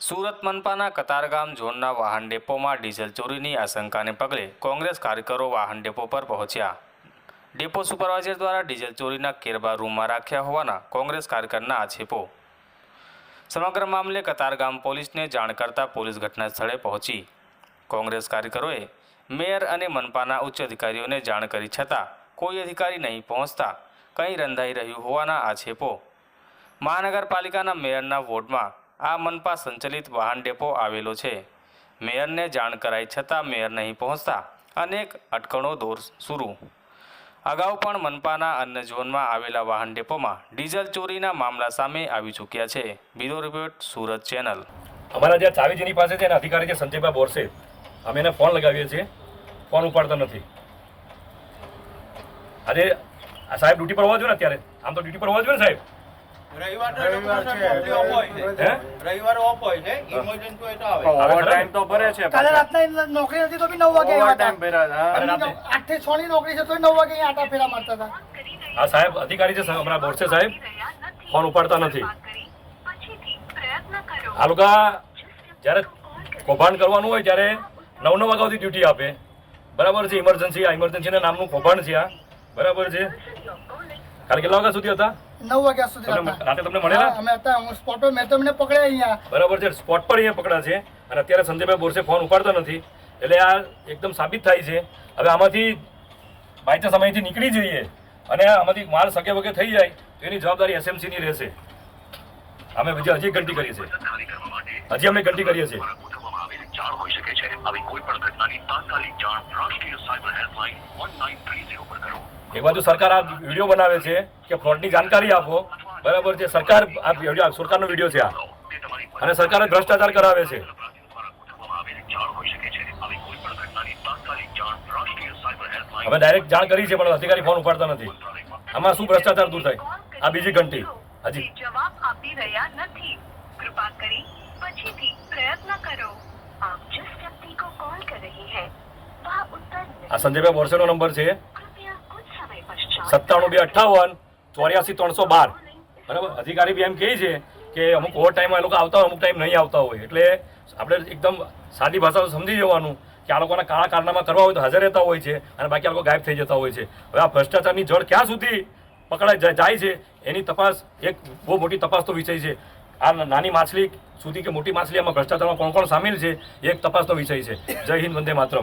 સુરત મનપાના કતારગામ ઝોનના વાહન ડેપોમાં ડીઝલ ચોરીની આશંકાને પગલે કોંગ્રેસ કાર્યકરો વાહન ડેપો પર પહોંચ્યા. ડેપો સુપરવાઇઝર દ્વારા ડીઝલ ચોરીના કેરબા રૂમમાં રાખ્યા હોવાના કોંગ્રેસ કાર્યકરના આક્ષેપો. સમગ્ર મામલે કતારગામ પોલીસને જાણ કરતા પોલીસ ઘટના સ્થળે પહોંચી. કોંગ્રેસ કાર્યકરોએ મેયર અને મનપાના ઉચ્ચ અધિકારીઓને જાણ કરી છતાં કોઈ અધિકારી નહીં પહોંચતા કંઈ રંધાઈ રહ્યું હોવાના આક્ષેપો. મહાનગરપાલિકાના મેયરના વોર્ડમાં આ મનપા સંચાલિત વાહન ડેપો આવેલો છે. મેયરને જાણ કરાઈ છતાં મેયર નહીં પહોંચતા. અનેક અટકણો દોર શરૂ. અગાઉ પણ મનપાના અન્ય ઝોનમાં આવેલા વાહન ડેપોમાં ડીઝલ ચોરીના મામલા સામે આવી ચૂક્યા છે. બીજો રિપોર્ટ, સુરત ચેનલ. અમારા જે ચાવી જેની પાસે છે એના અધિકારી છે સંજયભાઈ બોરસે. અમે એને ફોન લગાવીએ છીએ. ફોન ઉપાડતા નથી. આજે સાહેબ ડ્યુટી પર હોવા જોઈએ ને અત્યારે? આમ તો ડ્યુટી પર હોવા જોઈએ ને સાહેબ? નોકરી હતી તો બી નવ વાગે આવ્યા ઓવરટાઈમ હતા. ભર્યા હતા અરે રાતે. આઠથી છ ની નોકરી છે તો નવ વાગે આટા ફેરા મારતા હતા. આ સાહેબ અધિકારી છે અમારા બોરસે સાહેબ. ફોન ઉપાડતા નથી. આ લોકો જ્યારે કૌભાંડ કરવાનું હોય ત્યારે નવ નવ વાગ્યા સુધી ડ્યુટી આપે. બરાબર છે ઇમરજન્સી આ ઇમરજન્સીના નામનું કૌભાંડ છે આ. બરાબર છે. કાલે કેટલા વાગ્યા સુધી હતા? નવ વાગ્યા સુધી તમને હતા રાતે તમને મળેલા? હા, અમે હતા હું સ્પોટ પર મેં તમને પકડ્યા અહીંયા. બરાબર છે સ્પોટ પર અહીંયા પકડા છે. અને અત્યારે સંજયભાઈ બોરસે ફોન ઉપાડતા નથી. એટલે આ એકદમ સાબિત થાય છે. હવે આમાંથી બાયચાન્સ અમે અહીંથી નીકળી જઈએ અને આમાંથી માલ સગે વગે થઈ જાય તો એની જવાબદારી એસએમસીની રહેશે. અમે હજી હજી ગંટી કરીએ છીએ. હજી અમે ગંટી કરીએ છીએ. ગોઠવવામાં આવેલી જાણ હોઈ શકે છે આવી કોઈ પણ ઘટનાની તાત્કાલિક જાણ રાષ્ટ્રીય cyber helpline one nine three zero પર કરો. એક બાજુ સરકાર આ વીડિયો બનાવે છે કે ફ્રોડની જાણકારી આપો. બરાબર છે સરકાર આ વીડિયો સરકારનો વીડિયો છે આ. અને સરકારે ભ્રષ્ટાચાર કરાવે છે. હવે ડાયરેક્ટ જાણ કરી છે પણ અધિકારી ફોન ઉપાડતા નથી. આમાં શું ભ્રષ્ટાચાર દૂર થાય? આ બીજી ઘંટી. હજી. જવાબ આપી રહ્યા નથી. કૃપા કરી પછીથી પ્રયત્ન કરો. આપ જિસ વ્યક્તિ કો કોલ કર રહી હૈ વહ ઉત્તર આ સંજયભાઈ બોરસેનો નંબર છે. સત્તાણું બે અઠ્ઠાવન, ચોર્યાસી ત્રણસો બાર. બરાબર? અધિકારી બી એમ કહે છે કે અમુક ઓવર ટાઈમમાં એ લોકો આવતા હોય, અમુક ટાઈમ નહીં આવતા હોય. એટલે આપણે એકદમ સાદી ભાષા સમજી જવાનું કે આ લોકોના કાળા કારનામા કરવા હોય તો હાજર રહેતા હોય છે અને બાકી આ લોકો ગાયબ થઈ જતા હોય છે. હવે આ ભ્રષ્ટાચારની જળ ક્યાં સુધી પકડાઈ જાય- છે, એની તપાસ એક બહુ મોટી તપાસનો વિષય છે. આ નાની માછલી સુધી કે મોટી માછલી આમાં ભ્રષ્ટાચારમાં કોણ કોણ સામેલ છે એક તપાસનો વિષય છે. જય હિન્દ, વંદે માતરમ.